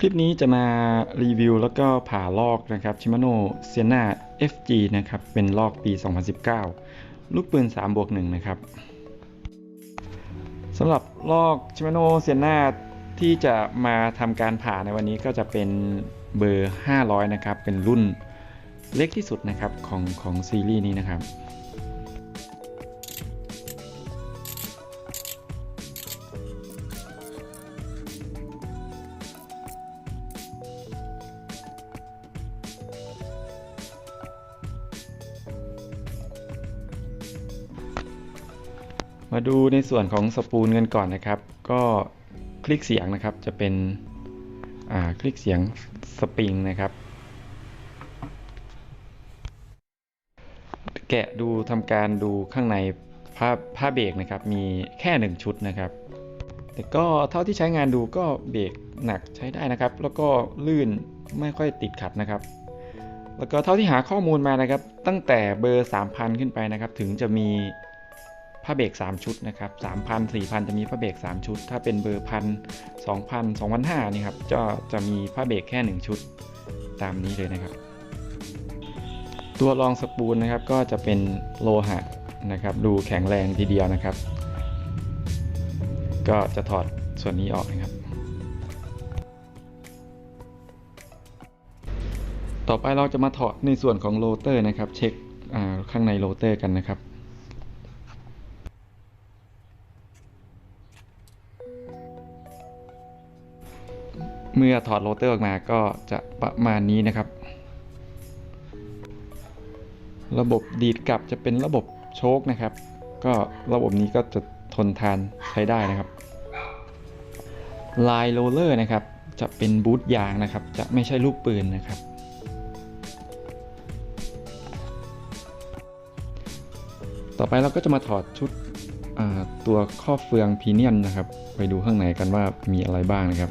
คลิปนี้จะมารีวิวแล้วก็ผ่าลอกนะครับ Shimano s i e n a FG นะครับ เป็นลอกปี 2019 ลูกปืน3บวก1นะครับสำหรับลอก Shimano s i e n a ที่จะมาทำการผ่าในวันนี้ก็จะเป็นเบอร์ 500 นะครับ เป็นรุ่นเล็กที่สุดนะครับของของซีรีส์นี้นะครับ มาดูในส่วนของสปูลกันก่อนนะครับ ก็คลิกเสียงนะครับจะเป็นคลิกเสียงสปริงนะครับ แกะดูทำการดูข้างในผ้าผ้าเบรกนะครับ มีแค่หนึ่งชุดนะครับ แต่ก็เท่าที่ใช้งานดูก็เบรกหนักใช้ได้นะครับ แล้วก็ลื่นไม่ค่อยติดขัดนะครับ แล้วก็เท่าที่หาข้อมูลมานะครับ ตั้งแต่เบอร์ 3,000 ขึ้นไปนะครับ ถึงจะมี ผ้าเบรก3 ชุดนะครับ3,000 4,000 จะมีผ้าเบรก3 ชุด ถ้าเป็นเบอร์พัน2,000 2,500นี่ครับจะจะมีผ้าเบรกแค่ 1 ชุดตามนี้เลยนะครับ ตัวรองสปูลนะครับก็จะเป็นโลหะนะครับ ดูแข็งแรงทีเดียวนะครับ ก็จะถอดส่วนนี้ออกนะครับ ต่อไปเราจะมาถอดในส่วนของโรเตอร์นะครับ เช็คข้างในโรเตอร์กันนะครับ เมื่อถอดโรเตอร์ออกมาก็จะประมาณนี้นะครับ ระบบดีดกลับจะเป็นระบบโชคนะครับ ก็ระบบนี้ก็จะทนทานใช้ได้นะครับ ลายโรเลอร์นะครับ จะเป็นบูทยางนะครับ จะไม่ใช่ลูกปืนนะครับ ต่อไปเราก็จะมาถอดชุด ตัวข้อเฟืองพีเนียนนะครับ ไปดูข้างในกันว่ามีอะไรบ้างนะครับ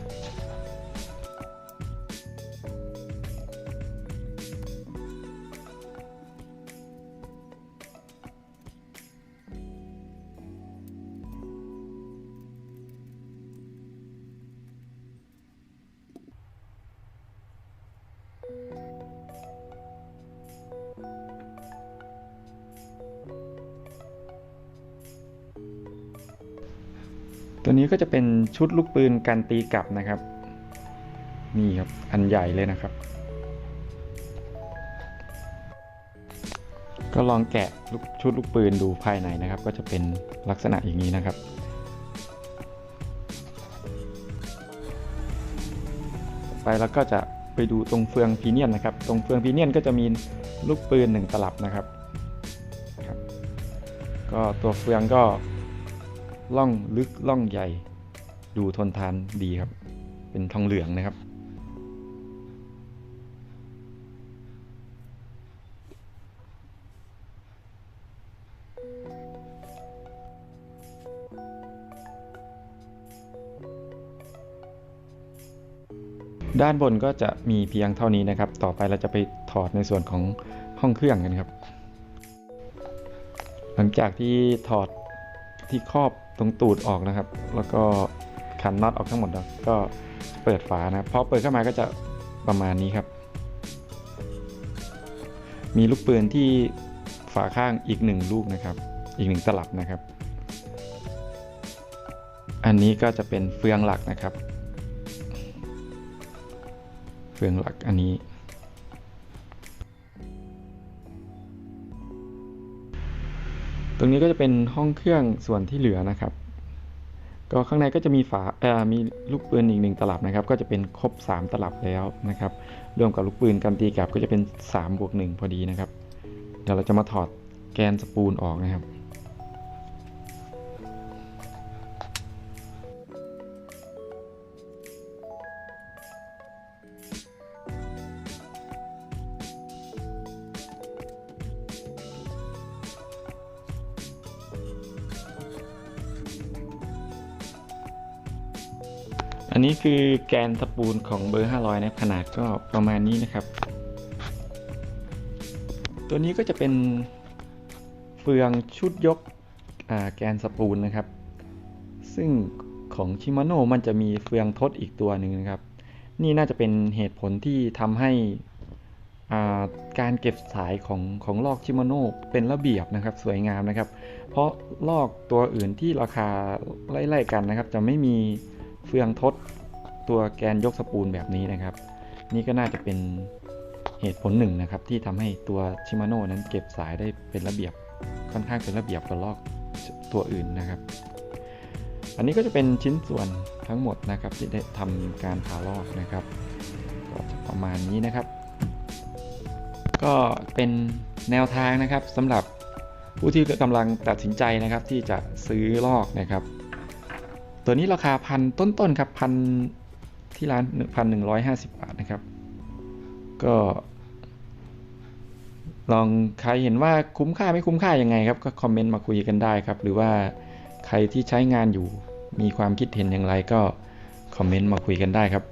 ตัวนี้ก็จะเป็นชุดลูกปืนกันตีกลับนะครับ นี่ครับอันใหญ่เลยนะครับ ก็ลองแกะชุดลูกปืนดูภายในนะครับ ก็จะเป็นลักษณะอย่างนี้นะครับไปแล้วก็จะไปดูตรงเฟืองพีเนียนนะครับ ตรงเฟืองพีเนียนก็จะมีลูกปืนหนึ่งตลับนะครับ ก็ตัวเฟืองก็ ล่องลึกล่องใหญ่ ดูทนทานดีครับ เป็นทองเหลืองนะครับ ด้านบนก็จะมีเพียงเท่านี้นะครับ ต่อไปเราจะไปถอดในส่วนของห้องเครื่องกันครับ หลังจากที่ถอดที่ครอบ ตรงตูดออกนะครับ แล้วก็ขันน็อตออกทั้งหมดแล้วก็เปิดฝานะพอเปิดเข้ามาก็จะประมาณนี้ครับ มีลูกปืนที่ฝาข้างอีกหนึ่งลูกนะครับ อีกหนึ่งตลับนะครับ อันนี้ก็จะเป็นเฟืองหลักนะครับ เฟืองหลักอันนี้ รงนี้ก็จะเป็นห้องเครื่องส่วนที่เหลือนะครับ ก็ข้างในก็จะมีฝาเอ่อมีลูกปืนอีกหนึ่งตลับนะครับ ก็จะเป็นครบ 3 ตลับแล้วนะครับ รวมกับลูกปืนกันตีกลับก็จะเป็น3บวก1พอดีนะครับ เดี๋ยวเราจะมาถอดแกนสปูลออกนะครับ อันนี้คือแกนสปูลของเบอร์ 500 นะขนาดก็ประมาณนี้นะครับ ตัวนี้ก็จะเป็นเฟืองชุดยกแกนสปูลนะครับ ซึ่งของชิมาโน่มันจะมีเฟืองทดอีกตัวหนึ่งนะครับ นี่น่าจะเป็นเหตุผลที่ทำให้การเก็บสายของของลอกชิมาโน่เป็นระเบียบนะครับสวยงามนะครับ เพราะลอกตัวอื่นที่ราคาไล่ๆกันนะครับ จะไม่มี เฟืองทดตัวแกนยกสปูลแบบนี้นะครับ นี่ก็น่าจะเป็นเหตุผลหนึ่งนะครับ ที่ทำให้ตัวชิมาโน่นั้นเก็บสายได้เป็นระเบียบค่อนข้างเป็นระเบียบกว่าลอกตัวอื่นนะครับ อันนี้ก็จะเป็นชิ้นส่วนทั้งหมดนะครับ ที่ได้ทำการผ่าลอกนะครับก็จะประมาณนี้นะครับ ก็เป็นแนวทางนะครับสำหรับผู้ที่กำลังตัดสินใจนะครับที่จะซื้อลอกนะครับ ตัวนี้ราคาพันต้นๆครับพันที่ร้านพันหนึ่งร้อยห้าสิบบาทนะครับ ก็ ลองใครเห็นว่าคุ้มค่าไม่คุ้มค่ายังไงครับ ก็คอมเมนต์มาคุยกันได้ครับ หรือว่าใครที่ใช้งานอยู่มีความคิดเห็นอย่างไรก็คอมเมนต์มาคุยกันได้ครับ